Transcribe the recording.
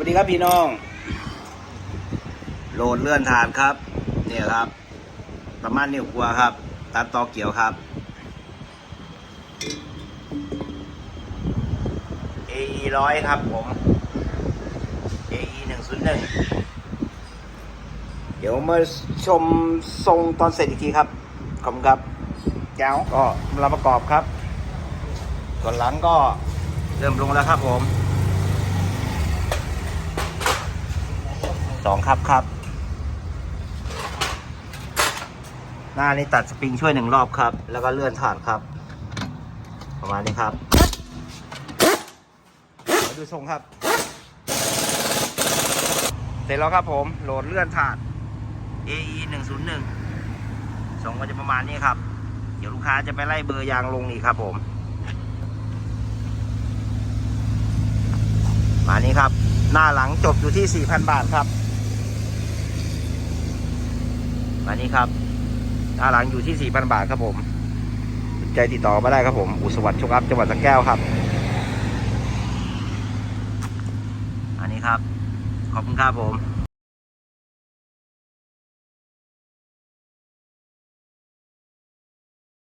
วัสดีครับพี่น้อง โหลดเลื่อนฐานครับ เนี่ยครับ ประมาณนิ้วกลัวครับ ตัดต่อเกี่ยวครับ AE ร้อยครับผม AE หนึ่งศูนย์หนึ่งเดี๋ยวมาชมทรงตอนเสร็จอีกทีครับ ขอบคุณครับแก้วก็เราประกอบครับส่วนหลังก็เริ่มลงแล้วครับผม สองครับครับ หน้านี่ตัดสปริงช่วยหนึ่งรอบครับ แล้วก็เลื่อนถาดครับ ประมาณนี้ครับมาดูทรงครับ เสร็จแล้วครับผม โหลดเลื่อนถาด AE 1 0 1ส่งก็จะประมาณนี้ครับ เดี๋ยวลูกค้าจะไปไล่เบอร์ยางลงอีกครับผมมานี้ครับ หน้าหลังจบอยู่ที่ 4,000 บาทครับ อันนี้ครับด้าหลังอยู่ที่ 4,000 บาทครับผมใจติดต่อมาได้ครับผม อุสวัสดิ์ชกอัพจังหวัดสระแก้วครับ อันนี้ครับ ขอบคุณครับผม